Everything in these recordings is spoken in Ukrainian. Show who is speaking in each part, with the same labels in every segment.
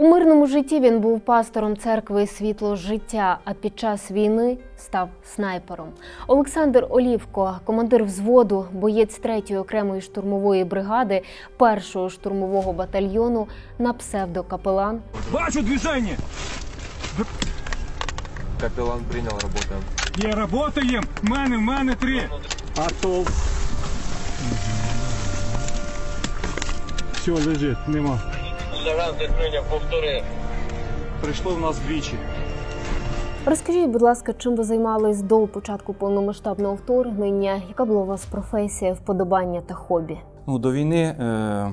Speaker 1: У мирному житті він був пастором церкви Світло життя, а під час війни став снайпером. Олександр Олівко, командир взводу, боєць 3-ї окремої штурмової бригади, першого штурмового батальйону на псевдокапелан,
Speaker 2: Бачу движение!
Speaker 3: Капеллан принял, работаем.
Speaker 2: Є! В мене, в мене три!
Speaker 4: Атол. Все, лежить, нема.
Speaker 5: Сержант прийняв повтори.
Speaker 4: Прийшло в нас двічі.
Speaker 1: Розкажіть, будь ласка, чим ви займались до початку повномасштабного вторгнення? Яка була у вас професія, вподобання та хобі?
Speaker 6: Ну, до війни е,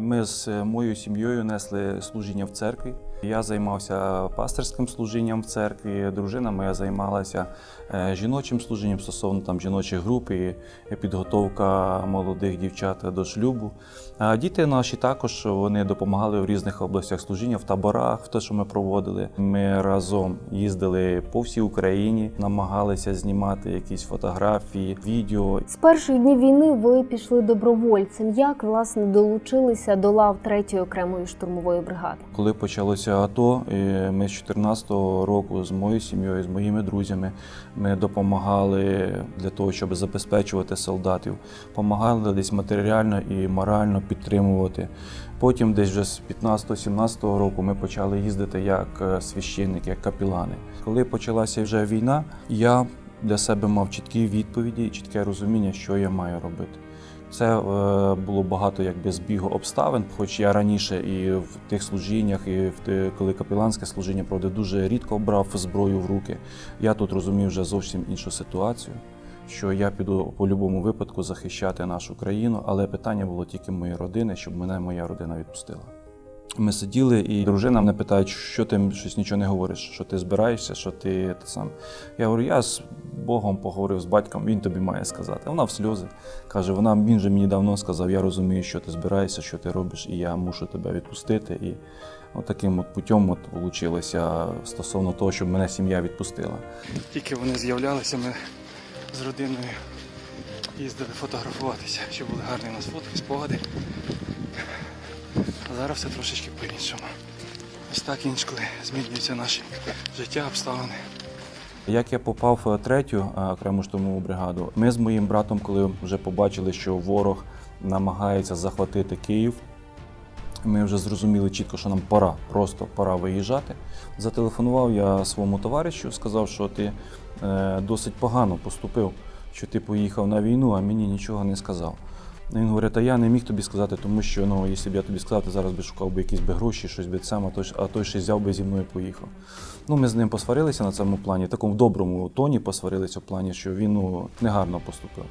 Speaker 6: ми з моєю сім'єю несли служіння в церкві. Я займався пастирським служінням в церкві. Дружина моя займалася е, жіночим служінням стосовно там жіночих груп і підготовка молодих дівчат до шлюбу. А діти наші також вони допомагали в різних областях служіння, в таборах, в те, що ми проводили. Ми разом їздили по всій Україні, намагалися знімати якісь фотографії, відео.
Speaker 1: З перших днів війни ви пішли добровольцем. Як власне долучилися до лав 3-ї окремої штурмової бригади?
Speaker 6: Коли почалося АТО, і ми з 2014 року з моєю сім'єю, з моїми друзями, ми допомагали для того, щоб забезпечувати солдатів, допомагали десь матеріально і морально підтримувати. Потім, десь вже з 15-17 року, ми почали їздити як е, священники, як капілани. Коли почалася вже війна, я для себе мав чіткі відповіді і чітке розуміння, що я маю робити. Це е, було багато якби збігу обставин, хоч я раніше і в тих служіннях, і в коли капеланське служіння проводив, дуже рідко брав зброю в руки. Я тут розумів вже зовсім іншу ситуацію, що я піду по будь-якому випадку захищати нашу країну, але питання було тільки моєї родини, щоб мене моя родина відпустила. Ми сиділи, і дружина мене питає, що ти щось нічого не говориш, що ти збираєшся, що ти те сам. Я говорю, я з Богом поговорив з батьком, він тобі має сказати. Вона в сльози каже: вона він же мені давно сказав, я розумію, що ти збираєшся, що ти робиш, і я мушу тебе відпустити. І от от путем от вийшло стосовно того, щоб мене сім'я відпустила.
Speaker 4: Тільки вони з'являлися, ми з родиною їздили фотографуватися, щоб були гарні у нас фотки, спогади. А зараз все трошечки по-іншому. Ось так інколи змінюється наше життя, обставини.
Speaker 6: Як я попав в третю е, окрему штурмову бригаду, ми з моїм братом, коли вже побачили, що ворог намагається захватити Київ, ми вже зрозуміли чітко, що нам пора, просто пора виїжджати. Зателефонував я своєму товаришу, сказав, що ти е, досить погано поступив, що ти поїхав на війну, а мені нічого не сказав. Він говорить, а я не міг тобі сказати, тому що ну, якщо б я тобі сказав, ти зараз би шукав би якісь би гроші, щось би сам, а той, а той ще взяв би зі мною і поїхав. Ну, ми з ним посварилися на цьому плані, в такому доброму тоні посварилися в плані, що він ну, негарно поступив.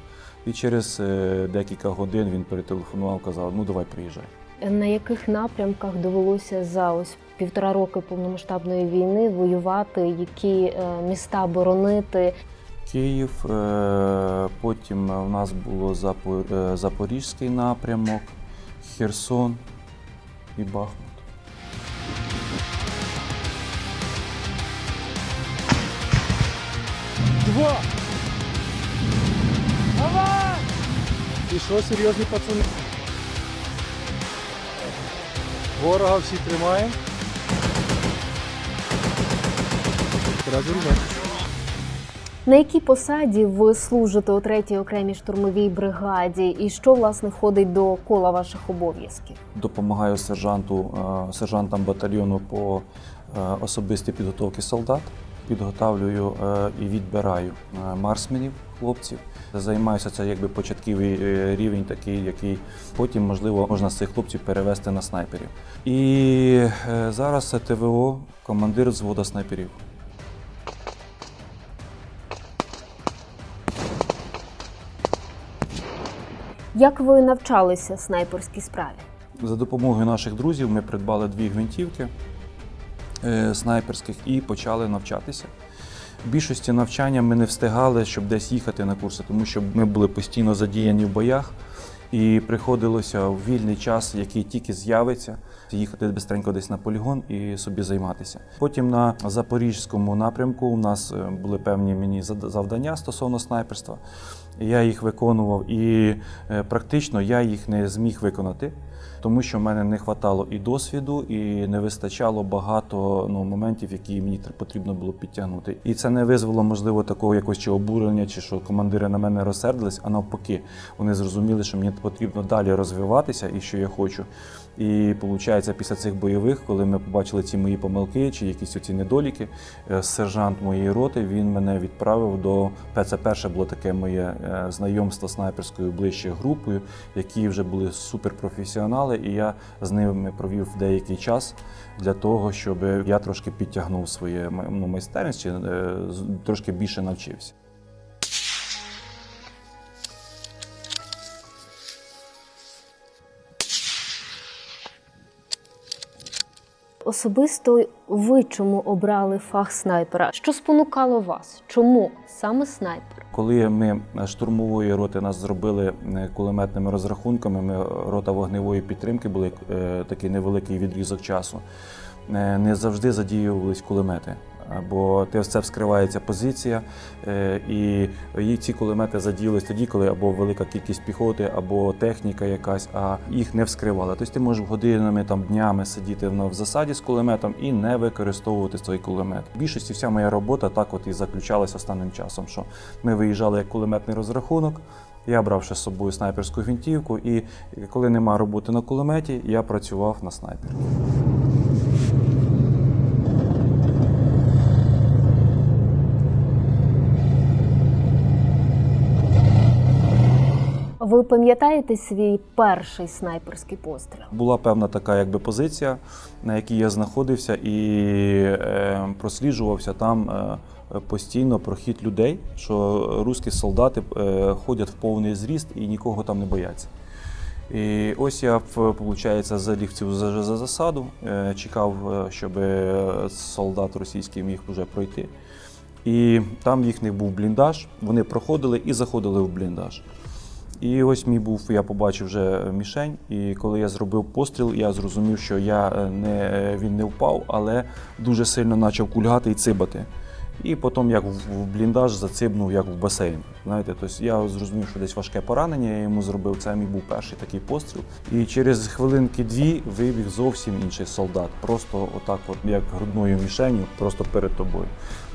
Speaker 6: І через е, декілька годин він перетелефонував, казав, ну давай приїжджай.
Speaker 1: На яких напрямках довелося за ось півтора роки повномасштабної війни воювати, які е, міста боронити?
Speaker 6: Київ, е, потім у нас було е, Запорізький напрямок, Херсон і Бахмут.
Speaker 4: Два! Давай! І що, серйозні пацани? Ворога всі тримаємо. Треба зарубати.
Speaker 1: На якій посаді ви служите у 3-й окремій штурмовій бригаді, і що власне входить до кола ваших обов'язків?
Speaker 6: Допомагаю сержанту, е, сержантам батальйону по е, особистій підготовці солдат. Підготавлюю е, і відбираю марсменів, хлопців. Займаюся це якби початковий рівень, такий, який потім, можливо, можна з цих хлопців перевести на снайперів. І зараз це ТВО, командир взводу снайперів.
Speaker 1: Як ви навчалися снайперській справі?
Speaker 6: За допомогою наших друзів ми придбали дві гвинтівки е, снайперських і почали навчатися. В більшості навчання ми не встигали, щоб десь їхати на курси, тому що ми були постійно задіяні в боях, і приходилося в вільний час, який тільки з'явиться, їхати бистренько десь на полігон і собі займатися. Потім на запорізькому напрямку у нас е, були певні мені завдання стосовно снайперства. Я їх виконував, і е, практично я їх не зміг виконати. тому що в мене не вистачало і досвіду, і не вистачало багато ну, моментів, які мені потрібно було підтягнути. І це не визвело, можливо, такого якось чи обурення, чи що командири на мене розсердились, а навпаки, вони зрозуміли, що мені потрібно далі розвиватися і що я хочу. І виходить, після цих бойових, коли ми побачили ці мої помилки чи якісь оці недоліки, е, сержант моєї роти він мене відправив до це перше було таке моє е, знайомство снайперською ближче групою, які вже були суперпрофесіонали, і я з ними провів деякий час для того, щоб я трошки підтягнув своє ну, майстерність, е, трошки більше навчився.
Speaker 1: Особисто ви чому обрали фах снайпера? Що спонукало вас? Чому саме снайпер?
Speaker 6: Коли ми штурмової роти нас зробили е, кулеметними розрахунками, ми рота вогневої підтримки були е, такий невеликий відрізок часу. е, Не завжди задіювались кулемети. Бо те все вскривається позиція, е, і її ці кулемети задіялись тоді, коли або велика кількість піхоти, або техніка якась, а їх не вскривали. Тобто ти можеш годинами, там днями сидіти в засаді з кулеметом і не використовувати цей кулемет. В більшості вся моя робота так от і заключалася останнім часом. Що ми виїжджали як кулеметний розрахунок. Я брав ще з собою снайперську гвинтівку, і коли нема роботи на кулеметі, я працював на снайпері.
Speaker 1: Ви пам'ятаєте свій перший снайперський постріл?
Speaker 6: Була певна така якби позиція, на якій я знаходився і е, просліджувався там е, постійно прохід людей, що русські солдати е, ходять в повний зріст і нікого там не бояться. І ось я, виходить, залів цю за, за засаду, е, чекав, е, щоб солдат російський міг вже пройти. І там їхній був бліндаж, вони проходили і заходили в бліндаж. І ось мій був, я побачив вже мішень, і коли я зробив постріл, я зрозумів, що я е, не, він не впав, але дуже сильно почав кульгати і цибати. І потім, як в в бліндаж, зацибнув, як в басейн. Знаєте, тобто я зрозумів, що десь важке поранення, я йому зробив. Це мій був перший такий постріл. І через хвилинки-дві вибіг зовсім інший солдат. Просто отак, от, як грудною мішенью, просто перед тобою,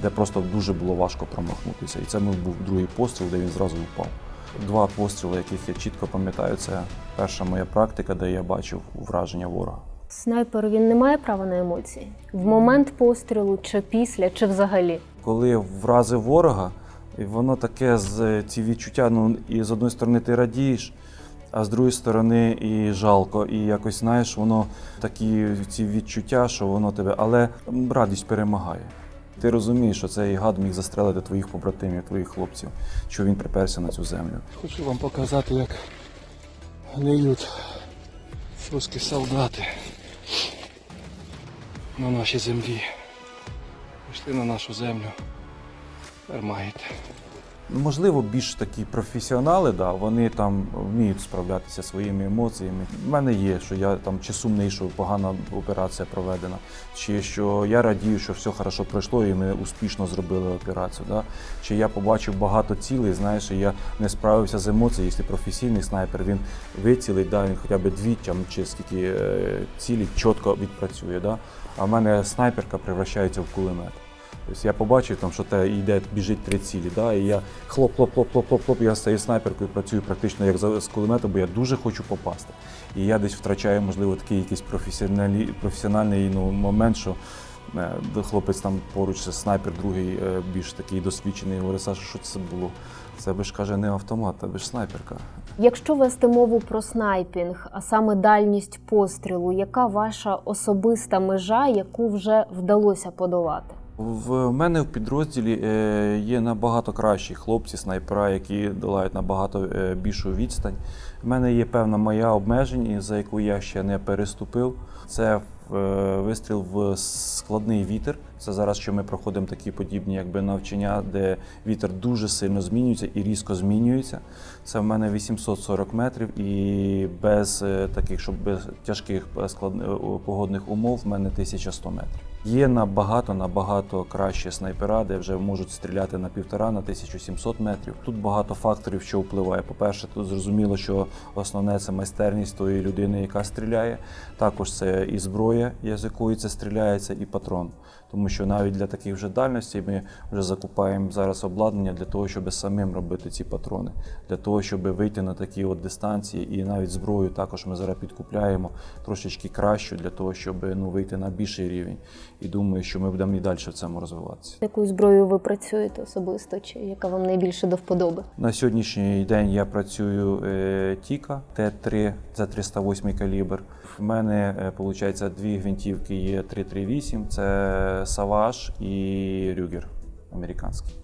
Speaker 6: де просто дуже було важко промахнутися. І це був другий постріл, де він зразу впав. Два постріли, яких я чітко пам'ятаю, це перша моя практика, де я бачив враження ворога.
Speaker 1: Снайпер він не має права на емоції в момент пострілу, чи після, чи взагалі.
Speaker 6: Коли вразив ворога, і воно таке з ці відчуття, ну і з одної сторони ти радієш, а з другої сторони і жалко. І якось знаєш, воно такі ці відчуття, що воно тебе, але радість перемагає. Ти розумієш, що цей гад міг застрелити твоїх побратимів, твоїх хлопців, що він приперся на цю землю.
Speaker 4: Хочу вам показати, як гниють русські солдати на нашій землі. Пішли на нашу землю. Тепер.
Speaker 6: Можливо, більш такі професіонали, да, вони там вміють справлятися своїми емоціями. У мене є, що я там чи сумний, що погана операція проведена, чи що я радію, що все хорошо пройшло і ми успішно зробили операцію. Да? Чи я побачив багато цілей, знаєш, і я не справився з емоцією, якщо професійний снайпер, він вицілить, да, він хоча б дві там, чи скільки е, цілі чітко відпрацює. Да? А в мене снайперка превращається в кулемет. Тобто я побачив, там, що те йде, біжить три цілі, да, і я хлоп, хлоп, хлоп, хлоп, хлоп, хлоп, я цією снайперкою працюю практично як з кулемета, бо я дуже хочу попасти. І я десь втрачаю, можливо, такий якийсь професіоналі, професіональний ну, момент, що е, хлопець там поруч снайпер, другий е, більш такий досвідчений, говорить, Саша, що це було? Це би ж каже не автомат, це би ж снайперка.
Speaker 1: Якщо вести мову про снайпінг, а саме дальність пострілу, яка ваша особиста межа, яку вже вдалося подолати?
Speaker 6: В мене в підрозділі е, є набагато кращі хлопці, снайпера, які долають набагато е, більшу відстань. В мене є певна моя обмеження, за яку я ще не переступив. Це е, вистріл в складний вітер. Це зараз, що ми проходимо такі подібні якби, навчання, де вітер дуже сильно змінюється і різко змінюється. Це в мене 840 метрів, і без таких, щоб без тяжких погодних умов в мене 1100 метрів. Є набагато набагато кращі снайпера, де вже можуть стріляти на півтора на 1700 метрів. Тут багато факторів, що впливає. По-перше, тут зрозуміло, що основне це майстерність тої людини, яка стріляє. Також це і зброя, з якої це стріляється, і патрон. Тому що навіть для таких вже дальностей ми вже закупаємо зараз обладнання для того, щоб самим робити ці патрони, для того, щоб вийти на такі от дистанції, і навіть зброю також ми зараз підкупляємо трошечки кращу для того, щоб ну вийти на більший рівень. І думаю, що ми будемо і далі в цьому розвиватися.
Speaker 1: Якою зброєю ви працюєте особисто, чи яка вам найбільше до вподоби?
Speaker 6: На сьогоднішній день я працюю е, Тіка Т3, це 308 калібр. В мене виходить дві гвинтівки є 338, це Саваж і Рюгер американський.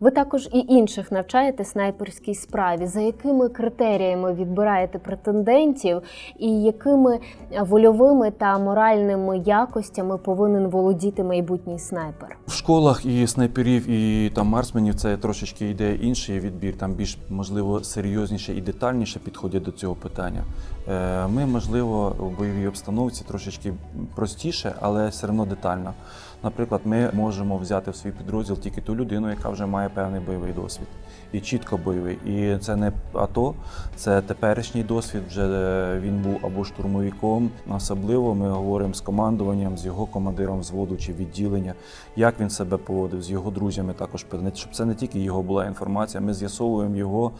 Speaker 1: Ви також і інших навчаєте снайперській справі. За якими критеріями відбираєте претендентів, і якими вольовими та моральними якостями повинен володіти майбутній снайпер?
Speaker 6: В школах і снайперів, і там марсменів це трошечки йде інший відбір, там більш можливо серйозніше і детальніше підходять до цього питання. Е, Ми, можливо, в бойовій обстановці трошечки простіше, але все одно детально. Наприклад, ми можемо взяти в свій підрозділ тільки ту людину, яка вже має певний бойовий досвід. І чітко бойовий. І це не АТО, це теперішній досвід. Вже е, він був або штурмовиком. Особливо ми говоримо з командуванням, з його командиром взводу чи відділення, як він себе поводив, з його друзями також щоб це не тільки його була інформація. Ми з'ясовуємо його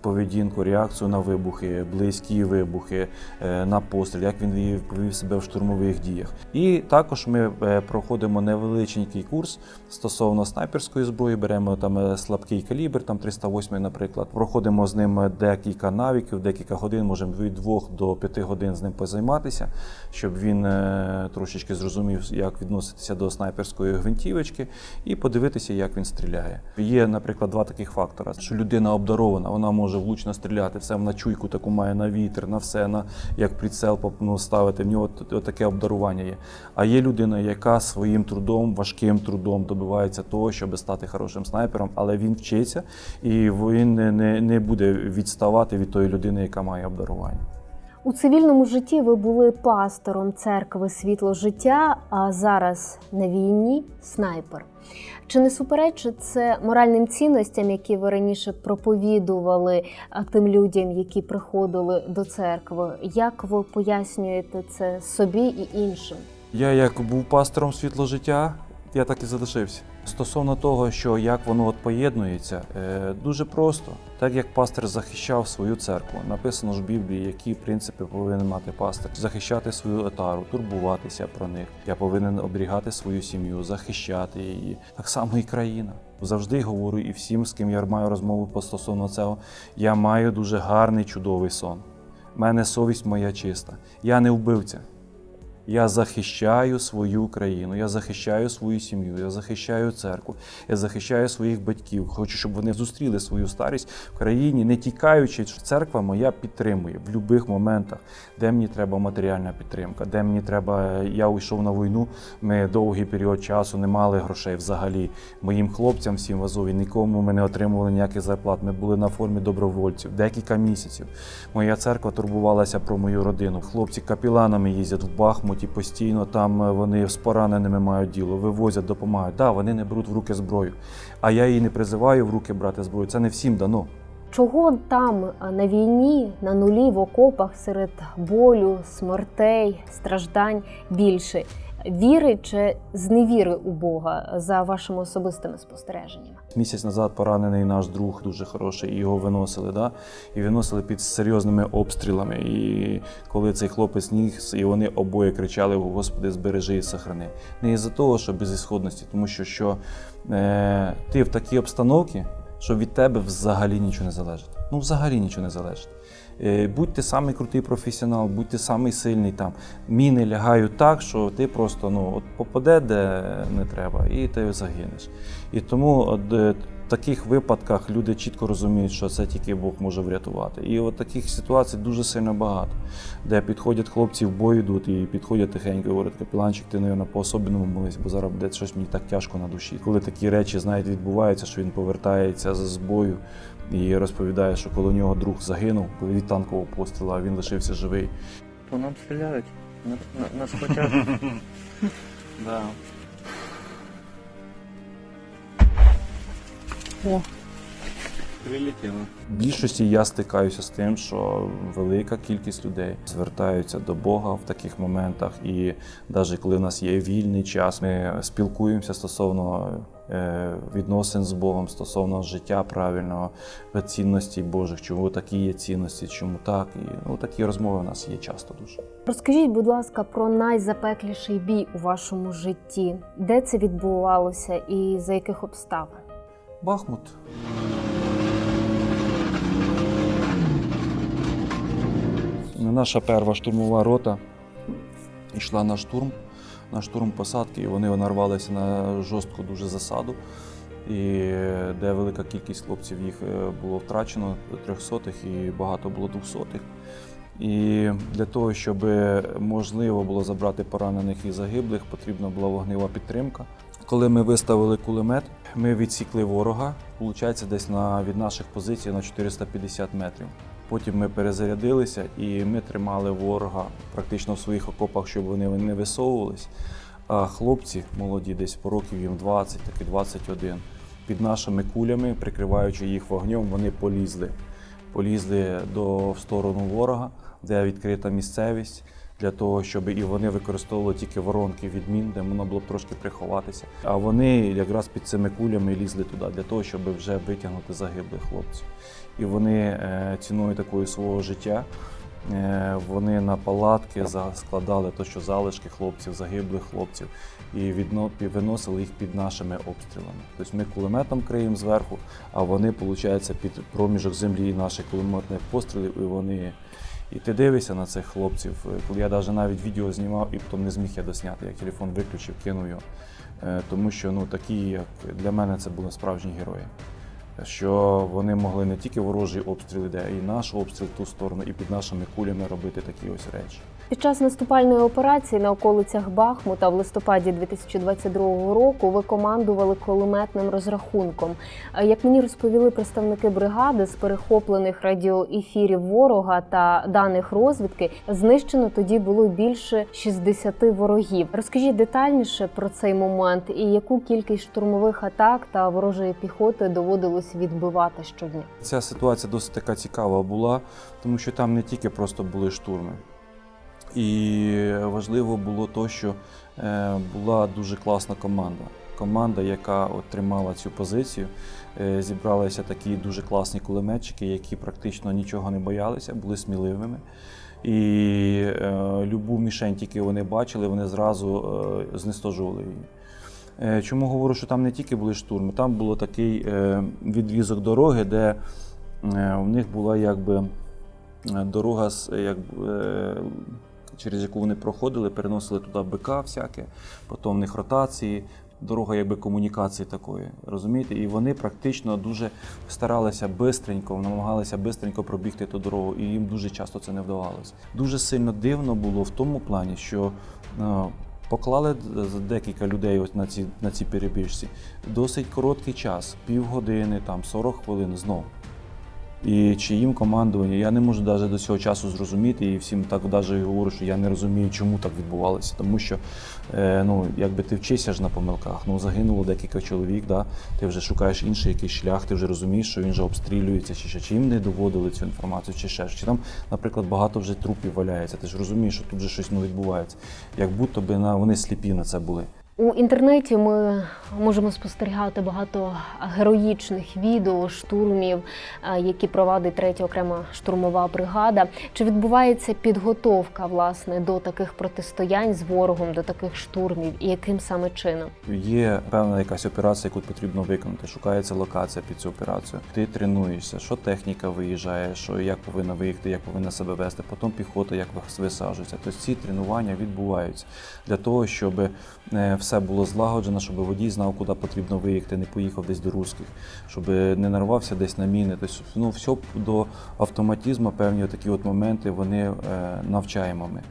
Speaker 6: поведінку, реакцію на вибухи, близькі вибухи, е, на постріл, як він вів- повів себе в штурмових діях. І також ми е, проходимо невеличенький курс стосовно снайперської зброї. Беремо там е, слабкий калібр, там 308, наприклад. Проходимо з ним декілька навиків, декілька годин, можемо від 2 до 5 годин з ним позайматися, щоб він трошечки зрозумів, як відноситися до снайперської гвинтівочки, і подивитися, як він стріляє. Є, наприклад, два таких фактора: що людина обдарована, вона може влучно стріляти, все на чуйку таку має на вітер, на все, на як прицел ну, ставити. В нього таке обдарування є. А є людина, яка своїм трудом, важким трудом добивається того, щоб стати хорошим снайпером, але він вчиться і він не, не буде відставати від тої людини, яка має обдарування.
Speaker 1: У цивільному житті ви були пастором церкви Світло життя, а зараз на війні снайпер. Чи не суперечить це моральним цінностям, які ви раніше проповідували тим людям, які приходили до церкви? Як ви пояснюєте це собі і іншим?
Speaker 6: Я як був пастором світло життя, я так і залишився. Стосовно того, що як воно от поєднується, е, дуже просто. Так як пастир захищав свою церкву, написано ж в Біблії, які принципи повинен мати пастир: захищати свою отару, турбуватися про них. Я повинен оберігати свою сім'ю, захищати її. Так само і країна. Завжди говорю і всім, з ким я маю розмову по стосовно цього, я маю дуже гарний, чудовий сон. У мене совість моя чиста. Я не вбивця. Я захищаю свою країну, я захищаю свою сім'ю, я захищаю церкву, я захищаю своїх батьків. Хочу, щоб вони зустріли свою старість в країні, не тікаючи. Церква моя підтримує в будь-яких моментах, де мені треба матеріальна підтримка, де мені треба. Я уйшов на війну. Ми довгий період часу не мали грошей взагалі. Моїм хлопцям всім в Азові нікому ми не отримували ніяких зарплат. Ми були на формі добровольців декілька місяців. Моя церква турбувалася про мою родину. Хлопці капіланами їздять в Бахмуті постійно. Там е, вони з пораненими мають діло, вивозять, допомагають. Да, вони не беруть в руки зброю. А я її не призиваю в руки брати зброю. Це не всім дано.
Speaker 1: Чого там на війні, на нулі, в окопах серед болю, смертей, страждань більше? Віри чи зневіри у Бога за вашими особистими спостереженнями?
Speaker 6: Місяць назад поранений наш друг дуже хороший, і його виносили, да? і виносили під серйозними обстрілами. І коли цей хлопець ніг, і вони обоє кричали: Господи, збережи і сохрани. Не із-за того, що безісходності, тому що, що е, ти в такій обстановці, що від тебе взагалі нічого не залежить. Ну, взагалі нічого не залежить. Е, Будь ти самий крутий професіонал, будь ти самий сильний там. Міни лягають так, що ти просто ну, от попаде, де не треба, і ти загинеш. І тому от, е, в таких випадках люди чітко розуміють, що це тільки Бог може врятувати. І от таких ситуацій дуже сильно багато, де підходять хлопці в бой йдуть і підходять тихенько, і говорять, капіланчик, ти, мабуть, по-особенному молись, бо зараз буде щось мені так тяжко на душі. Коли такі речі, знаєте, відбуваються, що він повертається з бою і розповідає, що коли у нього друг загинув від танкового пострілу, а він лишився живий.
Speaker 7: По нам стріляють. На- на- Нас хочуть.
Speaker 6: Да. Прилетіло. В більшості я стикаюся з тим, що велика кількість людей звертаються до Бога в таких моментах, і навіть коли в нас є вільний час, ми спілкуємося стосовно відносин з Богом, стосовно життя правильного, цінностей Божих, чому такі є цінності, чому так. І ну, такі розмови у нас є часто дуже.
Speaker 1: Розкажіть, будь ласка, про найзапекліший бій у вашому житті. Де це відбувалося і за яких обставин?
Speaker 6: Бахмут. Наша перша штурмова рота йшла на штурм, на штурм посадки, і вони нарвалися на жорстку дуже засаду, і де велика кількість хлопців їх е, було втрачено, трьохсотих і багато було двохсотих. І для того, щоб можливо було забрати поранених і загиблих, потрібна була вогнева підтримка. Коли ми виставили кулемет, ми відсікли ворога, виходить, десь на, від наших позицій на 450 метрів. Потім ми перезарядилися і ми тримали ворога практично в своїх окопах, щоб вони не висовувались. А хлопці молоді, десь по років їм 20, так і 21, під нашими кулями, прикриваючи їх вогнем, вони полізли. Полізли до, в сторону ворога, де відкрита місцевість, для того, щоб і вони використовували тільки воронки від мін, де можна було б трошки приховатися. А вони якраз під цими кулями лізли туди, для того, щоб вже витягнути загиблих хлопців. І вони е, ціною такою свого життя. е, Вони на палатки складали то, що залишки хлопців, загиблих хлопців, і виносили їх під нашими обстрілами. Тобто ми кулеметом криємо зверху, а вони, виходить, під проміжок землі наших кулеметних пострілів, і вони. І ти дивишся на цих хлопців. Е, Коли я навіть відео знімав і потім не зміг я досняти, я телефон виключив, кинув його. Тому що ну, такі, як для мене, це були справжні герої. Що вони могли не тільки ворожі обстріли, де і наш обстріл в ту сторону, і під нашими кулями робити такі ось речі.
Speaker 1: Під час наступальної операції на околицях Бахмута в листопаді 2022 року ви командували кулеметним розрахунком. Е, Як мені розповіли представники бригади з перехоплених радіоефірів ворога та даних розвідки, знищено тоді було більше 60 ворогів. Розкажіть детальніше про цей момент і яку кількість штурмових атак та ворожої піхоти доводилось відбивати щодня.
Speaker 6: Ця ситуація досить така цікава була, тому що там не тільки просто були штурми. І важливо було то, що е, була дуже класна команда. Команда, яка от тримала цю позицію, Е, зібралися такі дуже класні кулеметчики, які практично нічого не боялися, були сміливими. І е, любу мішень, тільки вони бачили, вони зразу е, знестожували її. Е, Чому говорю, що там не тільки були штурми, там було такий е, відрізок дороги, де е, в них була якби е, дорога, з, як, е, через яку вони проходили, переносили туди БК всяке, потім в них ротації, дорога якби комунікації такої. Розумієте? І вони практично дуже старалися бистренько, намагалися бистренько пробігти ту дорогу, і їм дуже часто це не вдавалося. Дуже сильно дивно було в тому плані, що е, Поклали декілька людей ось на ці на ці перебіжці. Досить короткий час, півгодини, там 40 хвилин знов. І чиїм командування, я не можу навіть до цього часу зрозуміти, і всім так навіть говорю, що я не розумію, чому так відбувалося. Тому що е, ну, якби ти вчишся ж на помилках, ну загинуло декілька чоловік, да? ти вже шукаєш інший якийсь шлях, ти вже розумієш, що він вже обстрілюється, чи ще чи їм не доводили цю інформацію, чи ще. Чи там, наприклад, багато вже трупів валяється. Ти ж розумієш, що тут вже щось ну, відбувається. Як будто би на, вони сліпі на це були.
Speaker 1: У інтернеті ми можемо спостерігати багато героїчних відео, штурмів, е, які провадить третя окрема штурмова бригада. Чи відбувається підготовка власне до таких протистоянь з ворогом, до таких штурмів, і яким саме чином?
Speaker 6: Є певна якась операція, яку потрібно виконати. Шукається локація під цю операцію. Ти тренуєшся, що техніка виїжджає, що як повинна виїхати, як повинна себе вести, потім піхота, як висаджується. Тобто ці тренування відбуваються для того, щоб е, все було злагоджено, щоб водій знав, куди потрібно виїхати, не поїхав десь до русських, щоб не нарвався десь на міни. Тобто, ну, все до автоматизму, певні такі от моменти вони е, навчаємо ми.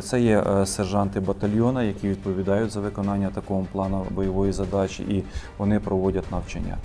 Speaker 6: Це є е, сержанти батальйона, які відповідають за виконання такого плану бойової задачі, і вони проводять навчання.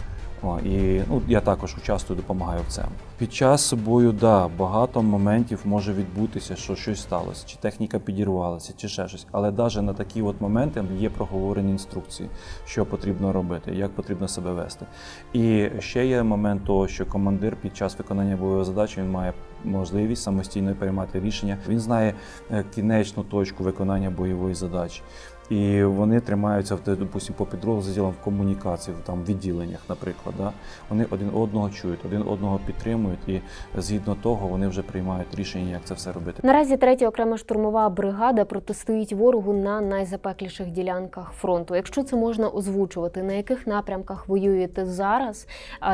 Speaker 6: О, і ну, я також участвую, допомагаю в цьому. Під час бою, да, багато моментів може відбутися, що щось сталося, чи техніка підірвалася, чи ще щось. Але навіть на такі от моменти є проговорені інструкції, що потрібно робити, як потрібно себе вести. І ще є момент того, що командир під час виконання бойової задачі він має можливість самостійно приймати рішення. Він знає е, кінечну точку виконання бойової задачі. І вони тримаються в допустим, по підрозділам в комунікації, в там відділеннях, наприклад. Да? Вони один одного чують, один одного підтримують, і згідно того вони вже приймають рішення, як це все робити.
Speaker 1: Наразі третя окрема штурмова бригада протистоїть ворогу на найзапекліших ділянках фронту. Якщо це можна озвучувати, на яких напрямках воюєте зараз,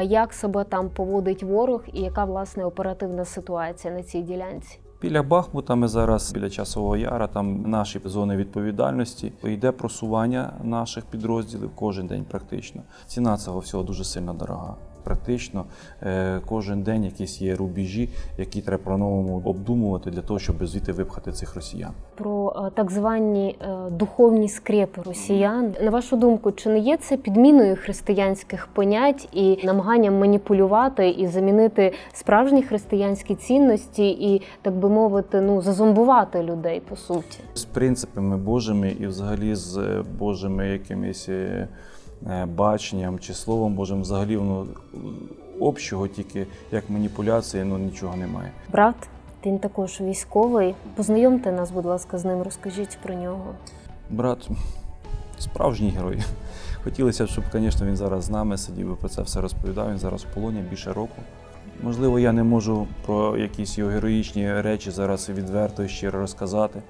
Speaker 1: як себе там поводить ворог, і яка власне оперативна ситуація на цій ділянці?
Speaker 6: Біля Бахмута ми зараз біля часового яра, там наші зони відповідальності. Йде просування наших підрозділів кожен день практично. Ціна цього всього дуже сильно дорога. Практично е, кожен день якісь є рубежі, які треба по-новому обдумувати для того, щоб звідти випхати цих росіян.
Speaker 1: Про е, так звані е, духовні скрепи росіян. На вашу думку, чи не є це підміною християнських понять і намаганням маніпулювати і замінити справжні християнські цінності і, так би мовити, ну зазомбувати людей по суті?
Speaker 6: З принципами Божими і взагалі з Божими якимись баченням чи словом Божим, взагалі воно е, общого тільки як маніпуляції, ну нічого немає.
Speaker 1: Брат, він також військовий. Познайомте нас, будь ласка, з ним. Розкажіть про нього.
Speaker 6: Брат справжній герой. Хотілося б, щоб, звісно, він зараз з нами сидів і про це все розповідав. Він зараз в полоні більше року. Можливо, я не можу про якісь його героїчні речі зараз відверто і щиро розказати,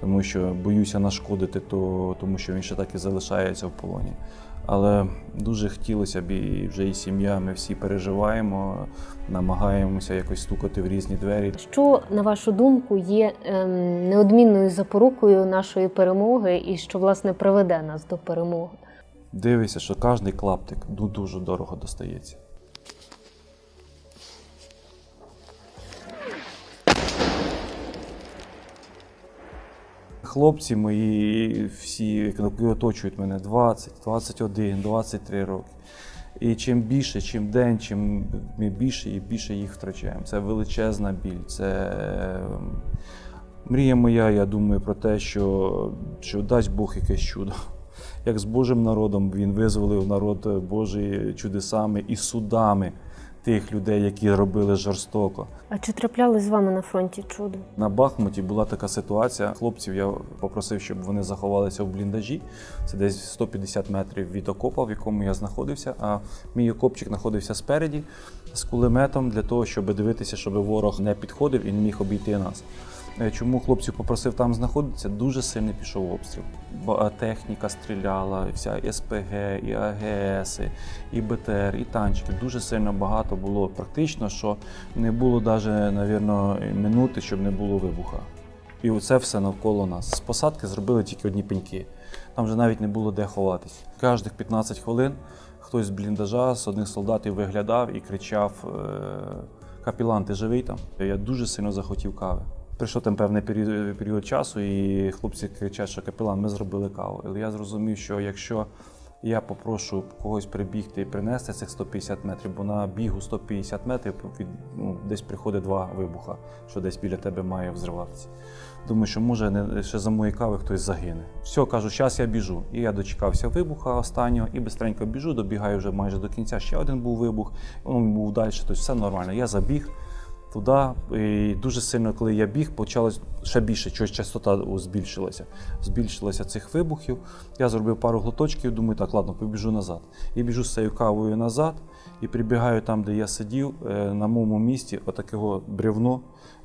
Speaker 6: тому що боюся нашкодити, то, тому що він ще так і залишається в полоні. Але дуже хотілося б, і вже і сім'я, ми всі переживаємо, намагаємося якось стукати в різні двері.
Speaker 1: Що, на вашу думку, є ем, неодмінною запорукою нашої перемоги і що власне приведе нас до перемоги?
Speaker 6: Дивися, що кожний клаптик дуже дорого достається. Хлопці мої всі, які оточують мене 20, 21, 23 роки. І чим більше, чим день, чим ми більше і більше їх втрачаємо. Це величезна біль. Це ем, мрія моя, я думаю, про те, що, що дасть Бог якесь чудо. Як з Божим народом він визволив народ Божий чудесами і судами тих людей, які робили жорстоко.
Speaker 1: А чи трапляли з вами на фронті чудо?
Speaker 6: На Бахмуті була така ситуація. Хлопців я попросив, щоб вони заховалися в бліндажі. Це десь 150 метрів від окопа, в якому я знаходився. А мій окопчик знаходився спереді з кулеметом для того, щоб дивитися, щоб ворог не підходив і не міг обійти нас. Е, Чому хлопців попросив там знаходитися? Дуже сильно пішов обстріл. Бо техніка стріляла, і вся СПГ, і АГС, і БТР, і танчики. Дуже сильно багато було. Практично, що не було навіть, навірно, минути, щоб не було вибуха. І оце все навколо нас. З посадки зробили тільки одні пеньки. Там вже навіть не було де ховатись. Кожних 15 хвилин хтось з бліндажа з одних солдатів виглядав і кричав: е, Капілан, ти живий там? Я дуже сильно захотів кави. Прийшов там певний період, період часу, і хлопці кричать, що капелан, ми зробили каву. Але я зрозумів, що якщо я попрошу когось прибігти і принести цих 150 метрів, бо на бігу 150 метрів від, ну, десь приходить два вибуха, що десь біля тебе має взриватися. Думаю, що може не ще за моєї кави хтось загине. Все, кажу, зараз я біжу. І я дочекався вибуха останнього і бистренько біжу, добігаю вже майже до кінця. Ще один був вибух, він був далі, тобто все нормально. Я забіг туди. І дуже сильно, коли я біг, почалось ще більше, щось частота збільшилася. Збільшилася цих вибухів. Я зробив пару глоточків, думаю, так, ладно, побіжу назад. І біжу з цією кавою назад і прибігаю там, де я сидів, е, на моєму місці, отакого бревно,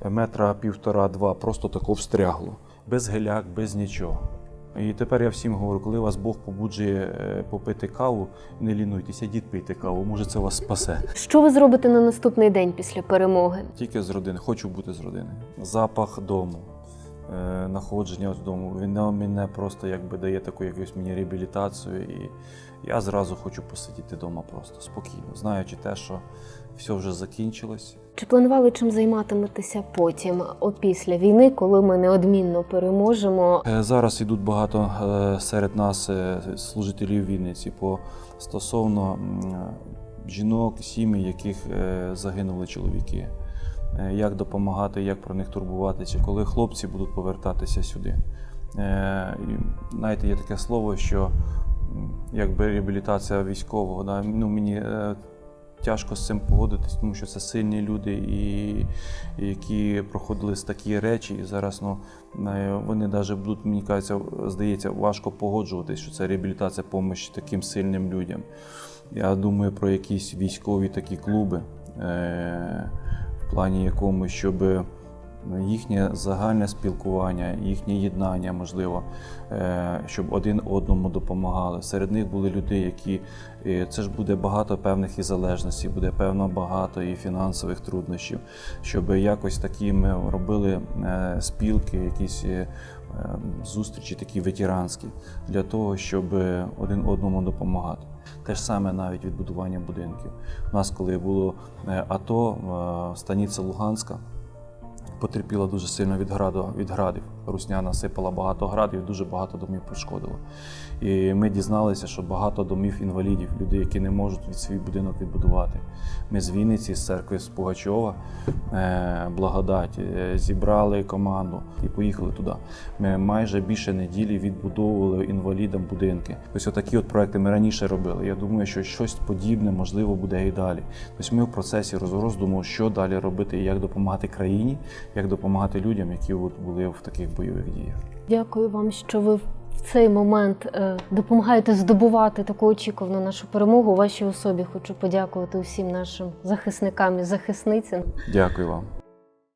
Speaker 6: метра півтора-два, просто тако встрягло. Без геляк, без нічого. І тепер я всім говорю, коли вас Бог побуджує е, попити каву, не лінуйтеся, ідіть пийте каву, може це вас спасе.
Speaker 1: Що ви зробите на наступний день після перемоги?
Speaker 6: Тільки з родини, хочу бути з родиною. Запах дому, е, находження дому, він мене просто якби дає таку якусь мені реабілітацію. І я зразу хочу посидіти вдома просто спокійно, знаючи те, що все вже закінчилось.
Speaker 1: Чи планували чим займатиметеся потім, опісля війни, коли ми неодмінно переможемо?
Speaker 6: Е, Зараз йдуть багато е, серед нас е, служителів Вінниці по стосовно жінок, сім'ї, яких загинули чоловіки. Як допомагати, як про них турбуватися, коли хлопці будуть повертатися сюди. І, знаєте, є таке слово, що якби реабілітація військового. Да, ну, мені тяжко з цим погодитись, тому що це сильні люди, і, які проходили такі речі, і зараз ну, е, вони навіть будуть, мені кажеться, здається, важко погоджуватись, що це реабілітація допомоги таким сильним людям. Я думаю про якісь військові такі клуби, е, в плані якому, щоб їхнє загальне спілкування, їхнє єднання, можливо, е, щоб один одному допомагали. Серед них були люди, які е, це ж буде багато певних і залежностей, буде певно багато і фінансових труднощів, щоб якось такі ми робили е, спілки, якісь. е, е, Зустрічі такі ветеранські для того, щоб один одному допомагати. Те ж саме навіть відбудування будинків. У нас, коли було АТО, станиця Луганська, потерпіла дуже сильно від граду, від градів. Русня насипала багато градів, дуже багато домів пошкодила. І ми дізналися, що багато домів інвалідів, людей, які не можуть від свій будинок відбудувати. Ми з Вінниці, з церкви з Пугачова, е, благодать, е, зібрали команду і поїхали туди. Ми майже більше неділі відбудовували інвалідам будинки. Ось отакі от проекти ми раніше робили. Я думаю, що щось подібне можливо буде і далі. Тобто ми в процесі роз- роздуму, що далі робити і як допомагати країні, як допомагати людям, які були в таких бойових діях.
Speaker 1: Дякую вам, що ви в цей момент е, допомагаєте здобувати таку очікувану нашу перемогу. У вашій особі хочу подякувати усім нашим захисникам і захисницям.
Speaker 6: Дякую вам.